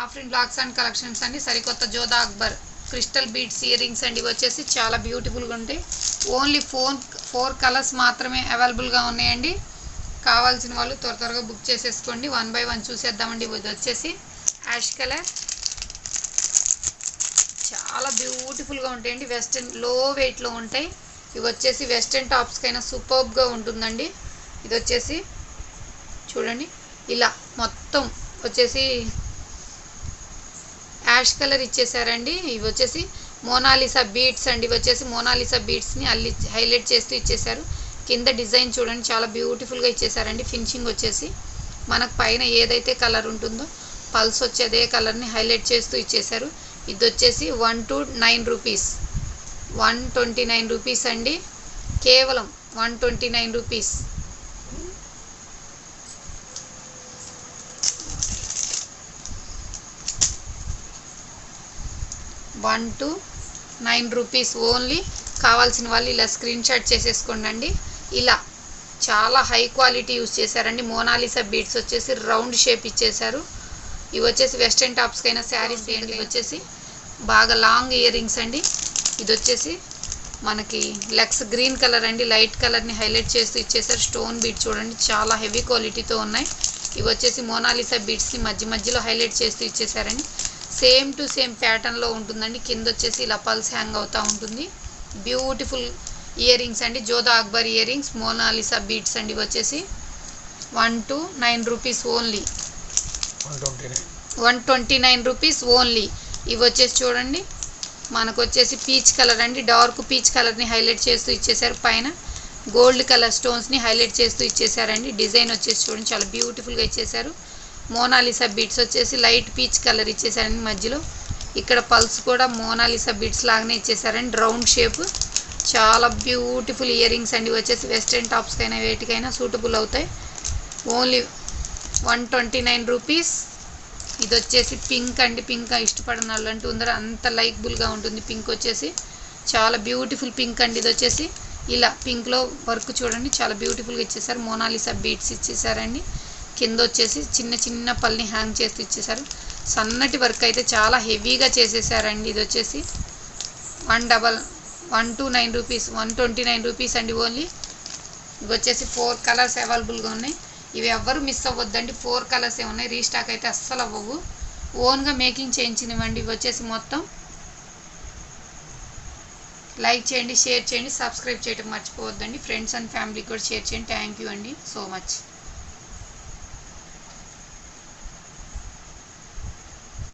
Afrin blocks and collections అండి సరికొత్త Jodha Akbar crystal beads earrings అండి వచ్చేసి చాలా బ్యూటిఫుల్గా ఉంటాయి. ఓన్లీ ఫోన్ ఫోర్ కలర్స్ మాత్రమే అవైలబుల్గా ఉన్నాయండి. కావాల్సిన వాళ్ళు త్వర త్వరగా బుక్ చేసేసుకోండి. వన్ బై వన్ చూసేద్దామండి. ఇది వచ్చేసి యాష్ కలర్ చాలా బ్యూటిఫుల్గా ఉంటాయండి. వెస్ట్రన్లో వెయిట్లో ఉంటాయి. ఇవి వచ్చేసి వెస్ట్రన్ టాప్స్కైనా సూపర్బ్గా ఉంటుందండి. ఇది వచ్చేసి చూడండి. ఇలా మొత్తం వచ్చేసి యాష్ కలర్ ఇచ్చేసారండి. ఇవి వచ్చేసి మోనాలిసా బీడ్స్ అండి. ఇవి వచ్చేసి మోనాలిసా బీడ్స్ని అల్లి హైలైట్ చేస్తూ ఇచ్చేసారు. కింద డిజైన్ చూడండి. చాలా బ్యూటిఫుల్గా ఇచ్చేసారండి. ఫినిషింగ్ వచ్చేసి మనకు పైన ఏదైతే కలర్ ఉంటుందో పల్స్ వచ్చే అదే కలర్ని హైలైట్ చేస్తూ ఇచ్చేసారు. ఇది వచ్చేసి one two nine rupees. One twenty nine rupees అండి. కేవలం one twenty nine rupees. One two nine rupees only. కావాల్సిన వాళ్ళు ఇలా స్క్రీన్ షాట్ చేసేసుకోండి ఇలా చాలా హై క్వాలిటీ యూస్ చేశారండి. మోనాలిసా బీడ్స్ వచ్చేసి రౌండ్ షేప్ ఇచ్చేసారు ఇవి వచ్చేసి వెస్ట్రన్ టాప్స్కైనా శారీస్ ఇవి వచ్చేసి బాగా లాంగ్ ఇయర్ రింగ్స్ అండి. ఇది వచ్చేసి మనకి లెగ్స్ గ్రీన్ కలర్ అండి. లైట్ కలర్ని హైలైట్ చేస్తూ ఇచ్చేసారు స్టోన్ బీట్ చూడండి. చాలా హెవీ క్వాలిటీతో ఉన్నాయి. ఇవి వచ్చేసి మోనాలిసా బీడ్స్ని మధ్య మధ్యలో హైలైట్ చేస్తూ ఇచ్చేసారండి సేమ్ టు సేమ్ ప్యాటర్న్లో ఉంటుందండి. కింద వచ్చేసి ఇలా పల్స్ హ్యాంగ్ అవుతూ ఉంటుంది. బ్యూటిఫుల్ ఇయర్ రింగ్స్ అండి. Jodha Akbar earrings Mona Lisa beads అండి ఇవి వచ్చేసి one two nine rupees only one twenty nine rupees only ఇవి వచ్చేసి చూడండి. మనకు వచ్చేసి పీచ్ కలర్ అండి డార్క్ పీచ్ కలర్ని హైలైట్ చేస్తూ ఇచ్చేసారు. పైన గోల్డ్ కలర్ స్టోన్స్ని హైలైట్ చేస్తూ ఇచ్చేసారండి. డిజైన్ వచ్చేసి చూడండి. చాలా బ్యూటిఫుల్గా ఇచ్చేసారు. మోనాలిసా బీట్స్ వచ్చేసి లైట్ పీచ్ కలర్ ఇచ్చేసారండి మధ్యలో. ఇక్కడ పల్స్ కూడా మోనాలిసా బీట్స్ లాగానే ఇచ్చేసారండి. Round shape. చాలా బ్యూటిఫుల్ ఇయర్ రింగ్స్ అండి. వచ్చేసి వెస్ట్రన్ టాప్స్కైనా వేటికైనా సూటబుల్ అవుతాయి. Only one twenty nine rupees. ఇది వచ్చేసి పింక్ అండి. పింక్ ఇష్టపడిన వాళ్ళు అంటూ ఉందరూ అంత లైక్బుల్గా ఉంటుంది పింక్ వచ్చేసి. చాలా బ్యూటిఫుల్ పింక్ అండి. ఇది వచ్చేసి ఇలా పింక్లో వర్క్ చూడండి. చాలా బ్యూటిఫుల్గా ఇచ్చేసారు. మోనాలిసా బీట్స్ ఇచ్చేసారండి. కింద వచ్చేసి చిన్న చిన్న పల్ని హ్యాంగ్ చేసి ఇచ్చేసారు సన్నటి వర్క్ అయితే చాలా హెవీగా చేసేసారండి. ఇది వచ్చేసి one double one two nine rupees one twenty nine rupees అండి ఓన్లీ. ఇవి వచ్చేసి ఫోర్ కలర్స్ అవైలబుల్గా ఉన్నాయి. ఇవి ఎవ్వరు మిస్ అవ్వద్దండి. ఫోర్ కలర్స్ ఏ ఉన్నాయి. రీస్టాక్ అయితే అస్సలు అవ్వవు. ఓన్గా మేకింగ్ చేయించినవండి ఇవి వచ్చేసి మొత్తం. లైక్ చేయండి షేర్ చేయండి సబ్స్క్రైబ్ చేయడం మర్చిపోవద్దండి. ఫ్రెండ్స్ అండ్ ఫ్యామిలీకి కూడా షేర్ చేయండి. థ్యాంక్ యూ అండి సో మచ్